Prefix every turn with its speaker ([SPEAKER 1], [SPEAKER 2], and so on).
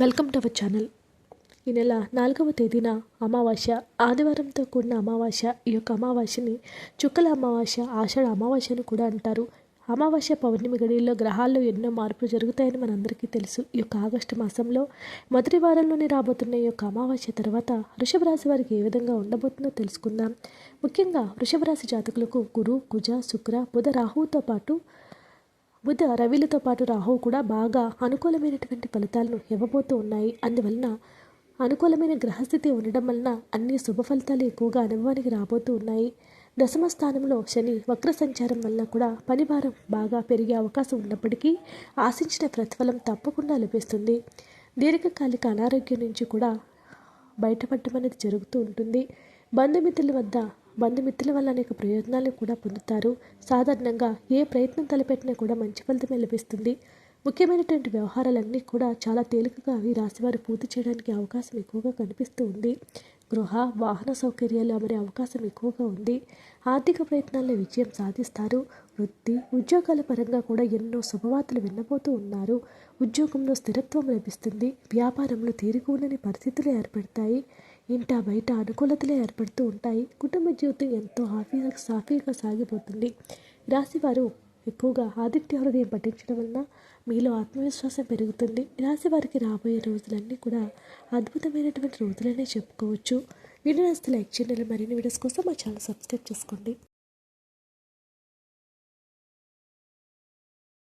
[SPEAKER 1] Welcome to our channel. ఈ నెల నాలుగవ తేదీన అమావాస్య ఆదివారంతో కూడిన అమావాస్య ఈ యొక్క అమావాస్యని చుక్కల అమావాస్య ఆషాఢ అమావాస్య అని కూడా అంటారు. అమావాస్య పౌర్ణమి గడిలో గ్రహాల్లో ఎన్నో మార్పులు జరుగుతాయని మనందరికీ తెలుసు. ఈ యొక్క ఆగస్టు మాసంలో మొదటి వారంలోనే రాబోతున్న ఈ యొక్క అమావాస్య తర్వాత వృషభ రాశి వారికి ఏ విధంగా ఉండబోతుందో తెలుసుకుందాం. ముఖ్యంగా వృషభ రాశి జాతకులకు గురు కుజ శుక్ర బుధ రాహువుతో పాటు బుధ రవిలతో పాటు రాహువు కూడా బాగా అనుకూలమైనటువంటి ఫలితాలను ఇవ్వబోతూ ఉన్నాయి. అందువలన అనుకూలమైన గ్రహస్థితి ఉండడం వలన అన్ని శుభ ఫలితాలు ఎక్కువగా అనుభవానికి రాబోతూ ఉన్నాయి. దశమ స్థానంలో శని వక్ర సంచారం వల్ల కూడా పనిభారం బాగా పెరిగే అవకాశం ఉన్నప్పటికీ ఆశించిన ప్రతిఫలం తప్పకుండా లభిస్తుంది. దీర్ఘకాలిక అనారోగ్యం నుంచి కూడా బయటపడటం అనేది జరుగుతూ ఉంటుంది. బంధుమిత్రుల వద్ద బంధుమిత్రుల వల్ల అనేక ప్రయోజనాలు కూడా పొందుతారు. సాధారణంగా ఏ ప్రయత్నం తలపెట్టినా కూడా మంచి ఫలితమే లభిస్తుంది. ముఖ్యమైనటువంటి వ్యవహారాలన్నీ కూడా చాలా తేలికగా ఈ రాశివారు పూర్తి చేయడానికి అవకాశం ఎక్కువగా కనిపిస్తూ ఉంది. గృహ వాహన సౌకర్యాలు అమరే అవకాశం ఎక్కువగా ఉంది. ఆర్థిక ప్రయత్నాల్లో విజయం సాధిస్తారు. వృత్తి ఉద్యోగాల పరంగా కూడా ఎన్నో శుభవార్తలు విన్నబోతూ ఉన్నారు. ఉద్యోగంలో స్థిరత్వం లభిస్తుంది. వ్యాపారంలో తీరుకోలేని పరిస్థితులు ఏర్పడతాయి. ఇంట బయట అనుకూలతలే ఏర్పడుతూ ఉంటాయి. కుటుంబ జీవితం ఎంతో హాఫీగా సాఫీగా సాగిపోతుంది. రాశివారు ఎక్కువగా ఆదిత్య హృదయం పఠించడం వలన మీలో ఆత్మవిశ్వాసం పెరుగుతుంది. రాశి వారికి రాబోయే రోజులన్నీ కూడా అద్భుతమైనటువంటి రోజులనే చెప్పుకోవచ్చు. వీడియో నచ్చితే లైక్ చేయండి. మరిన్ని వీడియోస్ కోసం మా ఛానల్ సబ్స్క్రైబ్ చేసుకోండి.